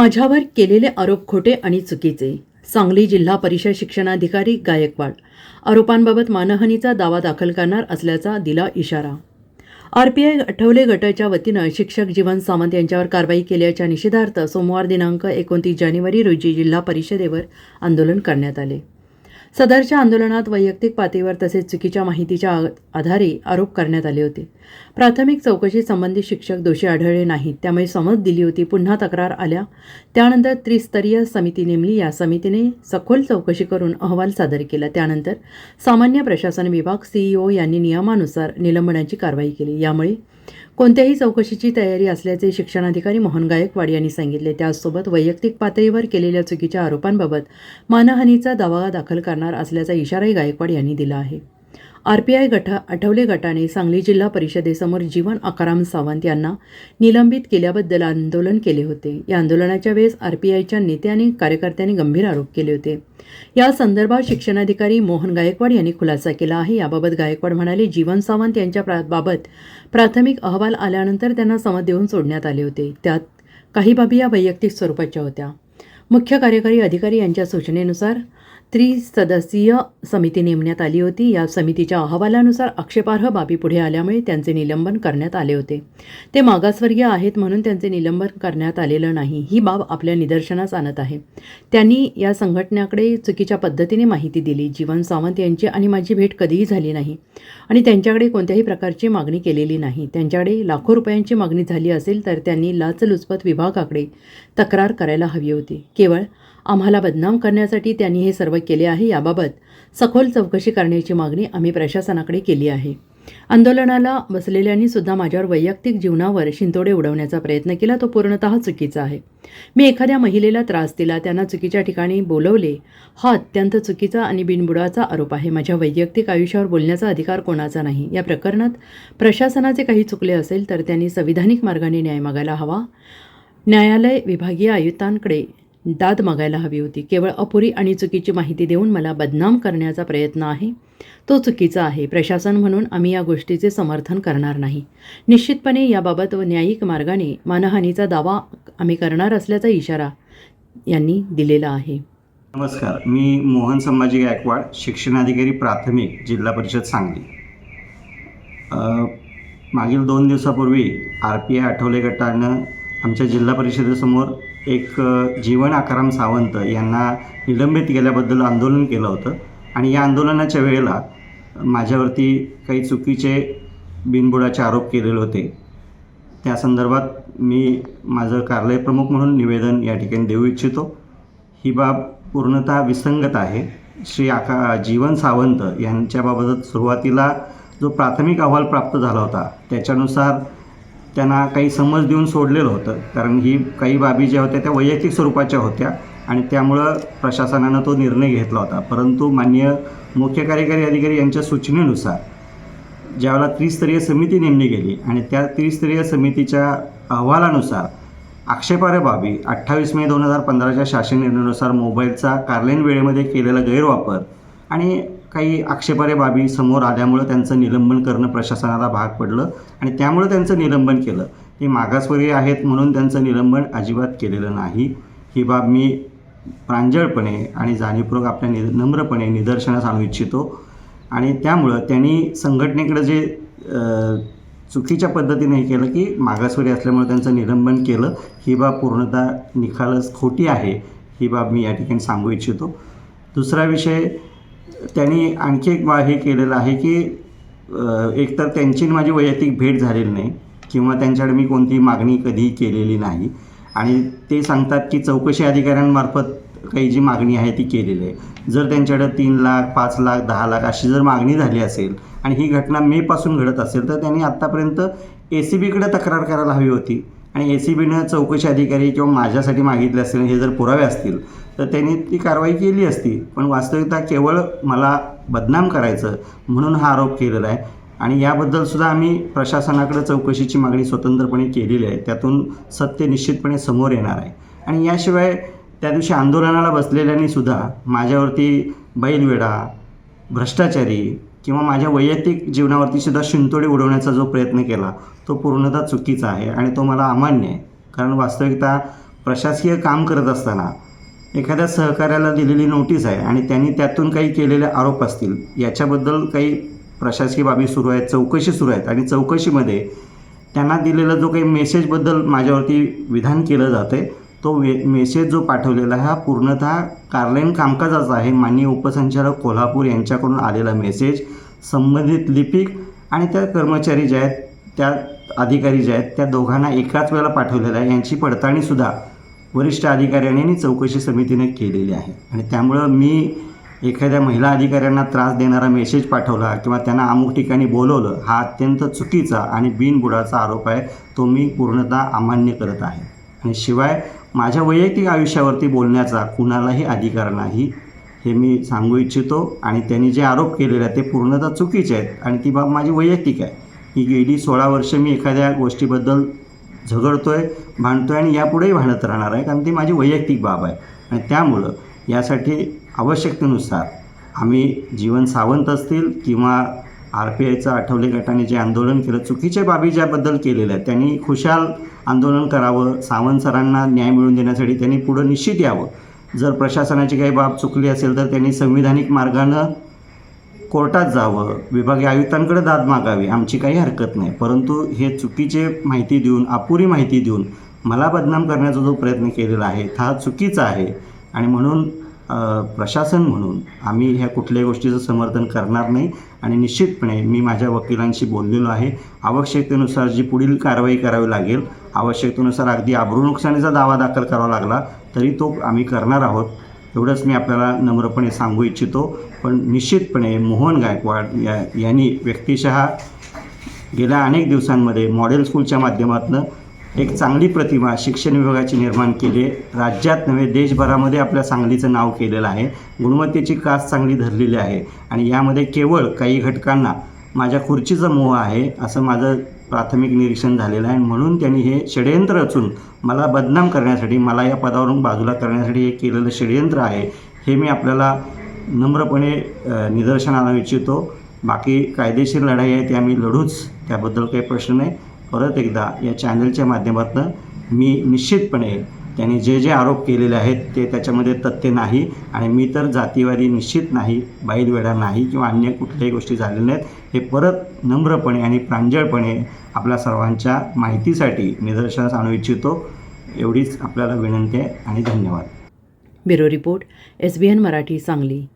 माझ्यावर केलेले आरोप खोटे आणि चुकीचे सांगली जिल्हा परिषद शिक्षणाधिकारी गायकवाड. आरोपांबाबत मानहानीचा दावा दाखल करणार असल्याचा दिला इशारा. आरपीआय आठवले गटाच्या वतीनं शिक्षक जीवन सावंत यांच्यावर कारवाई केल्याच्या निषेधार्थ सोमवार दिनांक एकोणतीस जानेवारी रोजी जिल्हा परिषदेवर आंदोलन करण्यात आले. सदरच्या आंदोलनात वैयक्तिक पातळीवर तसेच चुकीच्या माहितीच्या आधारे आरोप करण्यात आले होते. प्राथमिक चौकशी संबंधित शिक्षक दोषी आढळले नाहीत. त्यामुळे समज दिली होती. पुन्हा तक्रार आल्या. त्यानंतर त्रिस्तरीय समिती नेमली. या समितीने सखोल चौकशी करून अहवाल सादर केला. त्यानंतर सामान्य प्रशासन विभाग सीईओ यांनी नियमानुसार निलंबनाची कारवाई केली. यामुळे कोणत्याही चौकशीची तयारी असल्याचे शिक्षणाधिकारी मोहन गायकवाड यांनी सांगितले. त्याचसोबत वैयक्तिक पातळीवर केलेल्या चुकीच्या आरोपांबाबत मानहानीचा दावा दाखल करणार असल्याचा इशाराही गायकवाड यांनी दिला आहे. आरपीआय गटा आठवले गटाने सांगली जिल्हा परिषदेसमोर जीवन अकाराम सावंत यांना निलंबित केल्याबद्दल आंदोलन केले होते. या आंदोलनाच्या वेळेस आरपीआयच्या आयच्या आणि कार्यकर्त्यांनी गंभीर आरोप केले होते. या संदर्भात शिक्षणाधिकारी मोहन गायकवाड यांनी खुलासा केला आहे. याबाबत गायकवाड म्हणाले जीवन सावंत यांच्या प्रा बाबत प्राथमिक अहवाल आल्यानंतर त्यांना समज देऊन सोडण्यात आले होते. त्यात काही बाबी या वैयक्तिक स्वरूपाच्या होत्या. मुख्य कार्यकारी अधिकारी यांच्या सूचनेनुसार त्रिसदस्यीय समिती नेमण्यात आली होती. या समितीच्या अहवालानुसार आक्षेपार्ह बाबी पुढे आल्यामुळे त्यांचे निलंबन करण्यात आले होते. ते मागासवर्गीय आहेत म्हणून त्यांचे निलंबन करण्यात आलेलं नाही. ही बाब आपल्या निदर्शनास आणत आहे. त्यांनी या संघटनेकडे चुकीच्या पद्धतीने माहिती दिली. जीवन सावंत यांची आणि माझी भेट कधीही झाली नाही. आणि त्यांच्याकडे कोणत्याही प्रकारची मागणी केलेली नाही. त्यांच्याकडे लाखो रुपयांची मागणी झाली असेल तर त्यांनी लाचलुचपत विभागाकडे तक्रार करायला हवी होती. केवळ आम्हाला बदनाम करण्यासाठी त्यांनी हे सर्व केले आहे. याबाबत सखोल चौकशी करण्याची मागणी आम्ही प्रशासनाकडे केली आहे. आंदोलनाला बसलेल्यांनी सुद्धा माझ्यावर वैयक्तिक जीवनावर शिंतोडे उडवण्याचा प्रयत्न केला. तो पूर्णतः चुकीचा आहे. मी एखाद्या महिलेला त्रास दिला त्यांना चुकीच्या ठिकाणी बोलवले. हा अत्यंत चुकीचा आणि बिनबुडाचा आरोप आहे. माझ्या वैयक्तिक आयुष्यावर बोलण्याचा अधिकार कोणाचा नाही? या प्रकरणात प्रशासनाचे काही चुकले असेल तर त्यांनी संविधानिक मार्गाने न्याय मागायला हवा. न्यायालय विभागीय आयुक्तांकडे दाद मागायला हवी होती. केवळ अपुरी आणि चुकीची माहिती देऊन मला बदनाम करण्याचा प्रयत्न आहे. तो चुकीचा आहे. प्रशासन म्हणून आम्ही या गोष्टीचे समर्थन करणार नाही. निश्चितपणे याबाबत व न्यायिक मार्गाने मानहानीचा दावा आम्ही करणार असल्याचा इशारा यांनी दिलेला आहे. नमस्कार. मी मोहन संभाजी गायकवाड शिक्षणाधिकारी प्राथमिक जिल्हा परिषद सांगली. मागील दोन दिवसापूर्वी आर पी आय आठवले गटानं आमच्या जिल्हा परिषदेसमोर एक जीवन आकाराम सावंत यांना निलंबित केल्याबद्दल आंदोलन केलं होतं. आणि या आंदोलनाच्या वेळेला माझ्यावरती काही चुकीचे बिनबुडाचे आरोप केलेले होते. त्या संदर्भात मी माझं कार्यालय प्रमुख म्हणून निवेदन या ठिकाणी देऊ इच्छितो. ही बाब पूर्णतः विसंगत आहे. श्री आका जीवन सावंत यांच्याबाबत सुरुवातीला जो प्राथमिक अहवाल प्राप्त झाला होता त्याच्यानुसार त्यांना काही समज देऊन सोडलेलं होतं. कारण ही काही बाबी ज्या होत्या त्या वैयक्तिक स्वरूपाच्या होत्या आणि त्यामुळं प्रशासनानं तो निर्णय घेतला होता. परंतु माननीय मुख्य कार्यकारी अधिकारी यांच्या सूचनेनुसार ज्यावेळेला त्रिस्तरीय समिती नेमली गेली आणि त्या त्रिस्तरीय समितीच्या अहवालानुसार आक्षेपार्ह बाबी अठ्ठावीस मे दोन हजार पंधराच्या शासन निर्णयानुसार मोबाईलचा कार्यालयीन वेळेमध्ये केलेला गैरवापर आणि काही आक्षेपार्ह बाबी समोर आल्यामुळं त्यांचं निलंबन करणं प्रशासनाला भाग पडलं आणि त्यामुळं त्यांचं निलंबन केलं. ते मागासवर्गीय आहेत म्हणून त्यांचं निलंबन अजिबात केलेलं नाही. ही बाब मी प्रांजळपणे आणि जाणीवपूर्वक आपल्या नि नम्रपणे निदर्शनास आणू इच्छितो. आणि त्यामुळं त्यांनी संघटनेकडे जे चुकीच्या पद्धतीने हे केलं की मागासवर्गीय असल्यामुळे त्यांचं निलंबन केलं ही बाब पूर्णतः निखालच खोटी आहे ही बाब मी या ठिकाणी सांगू इच्छितो. दुसरा विषय त्यांनी आणखी एक हे केलेलं आहे की एकतर त्यांची माझी वैयक्तिक भेट झालेली नाही किंवा त्यांच्याकडे मी कोणती मागणी कधीही केलेली नाही. आणि ते सांगतात की चौकशी अधिकाऱ्यांमार्फत काही जी मागणी आहे ती केलेली आहे. जर त्यांच्याकडे तीन लाख पाच लाख दहा लाख अशी जर मागणी झाली असेल आणि ही घटना मेपासून घडत असेल तर त्यांनी आत्तापर्यंत ए सी बीकडे तक्रार करायला हवी होती. आणि ए सी बीनं चौकशी अधिकारी किंवा माझ्यासाठी मागितले असतील हे जर पुरावे असतील तर त्यांनी ती कारवाई केली असती. पण वास्तविकता केवळ मला बदनाम करायचं म्हणून हा आरोप केलेला आहे. आणि याबद्दल सुद्धा आम्ही प्रशासनाकडे चौकशीची मागणी स्वतंत्रपणे केलेली आहे. त्यातून सत्य निश्चितपणे समोर येणार आहे. आणि याशिवाय त्या दिवशी आंदोलनाला बसलेल्यांनी सुद्धा माझ्यावरती बैलवेडा भ्रष्टाचारी किंवा माझ्या वैयक्तिक जीवनावरती सुद्धा शिंतोडे उडवण्याचा जो प्रयत्न केला तो पूर्णतः चुकीचा आहे आणि तो मला अमान्य आहे. कारण वास्तविकता प्रशासकीय काम करत असताना एखाद्या सहकार्याला दिलेली नोटीस आहे आणि त्यांनी त्यातून काही केलेले आरोप असतील याच्याबद्दल काही प्रशासकीय बाबी सुरू आहेत चौकशी सुरू आहेत आणि चौकशीमध्ये त्यांना दिलेला जो काही मेसेजबद्दल माझ्यावरती विधान केलं जातं आहे तो वे मेसेज जो पाठवलेला हा पूर्णतः कार्यालयीन कामकाजाचा आहे. माननीय उपसंचालक कोल्हापूर यांच्याकडून आलेला मेसेज संबंधित लिपिक आणि त्या कर्मचारी जे आहेत त्या अधिकारी जे आहेत त्या दोघांना एकाच वेळेला पाठवलेला आहे. यांची पडताळणीसुद्धा वरिष्ठ अधिकाऱ्यांनी आणि चौकशी समितीने केलेली आहे. आणि त्यामुळं मी एखाद्या महिला अधिकाऱ्यांना त्रास देणारा मेसेज पाठवला किंवा त्यांना अमुक ठिकाणी बोलवलं हा अत्यंत चुकीचा आणि बिनबुडाचा आरोप आहे तो मी पूर्णतः अमान्य करत आहे. आणि शिवाय माझ्या वैयक्तिक आयुष्यावरती बोलण्याचा कुणालाही अधिकार नाही हे मी सांगू इच्छितो. आणि त्यांनी जे आरोप केलेले आहेत ते पूर्णतः चुकीचे आहेत. आणि ती बाब माझी वैयक्तिक आहे. ही गेली सोळा वर्ष मी एखाद्या गोष्टीबद्दल झगडतो आहे भांडतो आहे आणि यापुढेही भांडत राहणार आहे कारण ती माझी वैयक्तिक बाब आहे. आणि त्यामुळं यासाठी आवश्यकतेनुसार आम्ही जीवन सावंत असतील किंवा आर पी आयचं आठवले गटाने जे आंदोलन केलं चुकीच्या बाबी ज्याबद्दल केलेल्या आहेत त्यांनी खुशाल आंदोलन करावं सावंत सरांना न्याय मिळवून देण्यासाठी त्यांनी पुढं निश्चित यावं. जर प्रशासनाची काही बाब चुकली असेल तर त्यांनी संविधानिक मार्गानं कोर्टात जावं विभागीय आयुक्तांकडे दाद मागावी आमची काही हरकत नाही. परंतु हे चुकीचे माहिती देऊन अपुरी माहिती देऊन मला बदनाम करण्याचा जो प्रयत्न केलेला आहे हा चुकीचा आहे. आणि म्हणून प्रशासन म्हणून आम्ही ह्या कुठल्याही गोष्टीचं समर्थन करणार नाही. आणि निश्चितपणे मी माझ्या वकिलांशी बोललेलो आहे. आवश्यकतेनुसार जी पुढील कारवाई करावी लागेल आवश्यकतेनुसार अगदी आबरू नुकसानीचा दावा दाखल करावा लागला तरी तो आम्ही करणार आहोत. एवढंच मी आपल्याला नम्रपणे सांगू इच्छितो. पण निश्चितपणे मोहन गायकवाड या यांनी व्यक्तिशः गेल्या अनेक दिवसांमध्ये मॉडेल स्कूलच्या माध्यमातून एक चांगली प्रतिमा शिक्षण विभागाची निर्माण केली आहे. राज्यात नव्हे देशभरामध्ये आपल्या सांगलीचं नाव केलेलं आहे. गुणवत्तेची कास चांगली धरलेली आहे. आणि यामध्ये केवळ काही घटकांना माझ्या खुर्चीचा मोह आहे असं माझं प्राथमिक निरीक्षण झालेलं आहे. म्हणून त्यांनी हे षडयंत्र रचून मला बदनाम करण्यासाठी मला या पदावरून बाजूला करण्यासाठी हे केलेलं षडयंत्र आहे हे मी आपल्याला नम्रपणे निदर्शन आणू इच्छितो. बाकी कायदेशीर लढाई आहे ती आम्ही लढूच त्याबद्दल काही प्रश्न नाही. परत एकदा या चॅनलच्या माध्यमातून मी निश्चितपणे त्यांनी जे जे आरोप केलेले आहेत ते त्याच्यामध्ये तथ्य नाही आणि मी तर जातीवादी निश्चित नाही बैलवेडा नाही किंवा अन्य कुठल्याही गोष्टी झालेल्या नाहीत. हे परत नम्रपणे आणि प्रांजळपणे आपल्या सर्वांच्या माहितीसाठी निदर्शनास आणू इच्छितो. एवढीच आपल्याला विनंती आहे आणि धन्यवाद. Bureau report S B N Marathi Sangli.